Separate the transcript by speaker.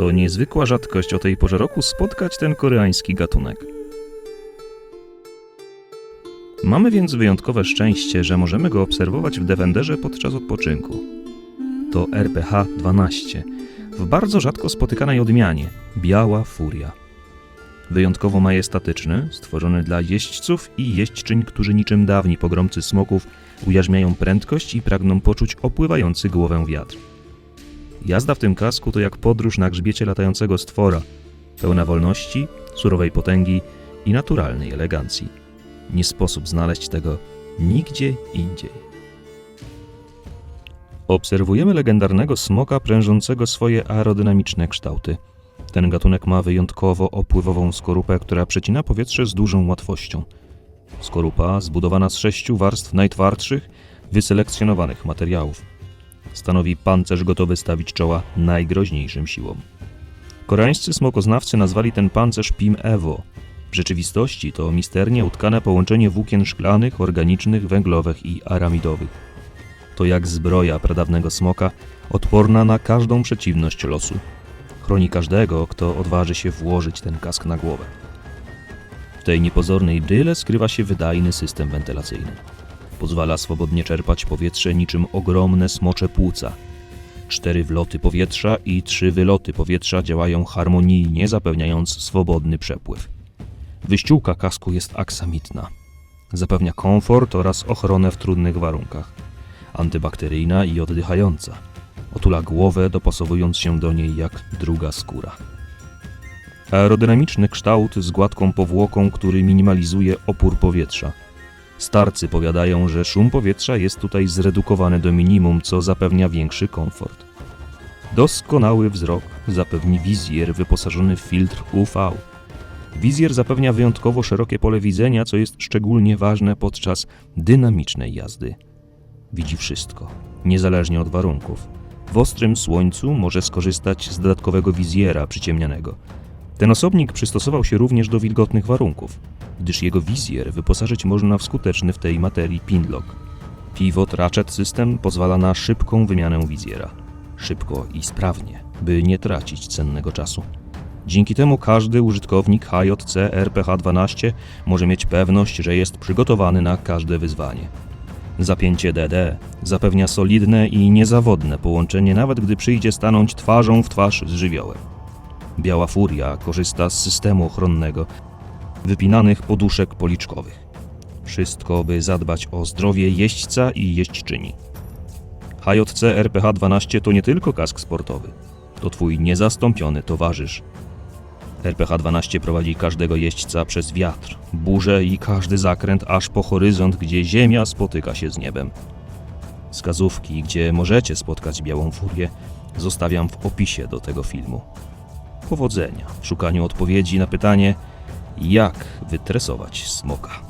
Speaker 1: To niezwykła rzadkość o tej porze roku spotkać ten koreański gatunek. Mamy więc wyjątkowe szczęście, że możemy go obserwować w Defenderze podczas odpoczynku. To RPH-12 w bardzo rzadko spotykanej odmianie biała furia. Wyjątkowo majestatyczny, stworzony dla jeźdźców i jeźdźczyń, którzy niczym dawni pogromcy smoków ujarzmiają prędkość i pragną poczuć opływający głowę wiatr. Jazda w tym kasku to jak podróż na grzbiecie latającego stwora, pełna wolności, surowej potęgi i naturalnej elegancji. Nie sposób znaleźć tego nigdzie indziej. Obserwujemy legendarnego smoka prężącego swoje aerodynamiczne kształty. Ten gatunek ma wyjątkowo opływową skorupę, która przecina powietrze z dużą łatwością. Skorupa, zbudowana z sześciu warstw najtwardszych, wyselekcjonowanych materiałów. Stanowi pancerz gotowy stawić czoła najgroźniejszym siłom. Koreańscy smokoznawcy nazwali ten pancerz Pim Evo. W rzeczywistości to misternie utkane połączenie włókien szklanych, organicznych, węglowych i aramidowych. To jak zbroja pradawnego smoka, odporna na każdą przeciwność losu. Chroni każdego, kto odważy się włożyć ten kask na głowę. W tej niepozornej bryle skrywa się wydajny system wentylacyjny. Pozwala swobodnie czerpać powietrze niczym ogromne smocze płuca. Cztery wloty powietrza i trzy wyloty powietrza działają harmonijnie, zapewniając swobodny przepływ. Wyściółka kasku jest aksamitna. Zapewnia komfort oraz ochronę w trudnych warunkach. Antybakteryjna i oddychająca. Otula głowę, dopasowując się do niej jak druga skóra. Aerodynamiczny kształt z gładką powłoką, który minimalizuje opór powietrza. Starcy powiadają, że szum powietrza jest tutaj zredukowany do minimum, co zapewnia większy komfort. Doskonały wzrok zapewni wizjer wyposażony w filtr UV. Wizjer zapewnia wyjątkowo szerokie pole widzenia, co jest szczególnie ważne podczas dynamicznej jazdy. Widzi wszystko, niezależnie od warunków. W ostrym słońcu może skorzystać z dodatkowego wizjera przyciemnianego. Ten osobnik przystosował się również do wilgotnych warunków, gdyż jego wizjer wyposażyć można w skuteczny w tej materii pinlock. Pivot Ratchet System pozwala na szybką wymianę wizjera. Szybko i sprawnie, by nie tracić cennego czasu. Dzięki temu każdy użytkownik HJC RPH-12 może mieć pewność, że jest przygotowany na każde wyzwanie. Zapięcie DD zapewnia solidne i niezawodne połączenie, nawet gdy przyjdzie stanąć twarzą w twarz z żywiołem. Biała Furia korzysta z systemu ochronnego, wypinanych poduszek policzkowych. Wszystko, by zadbać o zdrowie jeźdźca i jeźdźczyni. HJC RPH-12 to nie tylko kask sportowy, to twój niezastąpiony towarzysz. RPH-12 prowadzi każdego jeźdźca przez wiatr, burzę i każdy zakręt aż po horyzont, gdzie ziemia spotyka się z niebem. Wskazówki, gdzie możecie spotkać Białą Furię, zostawiam w opisie do tego filmu. Powodzenia w szukaniu odpowiedzi na pytanie, jak wytresować smoka.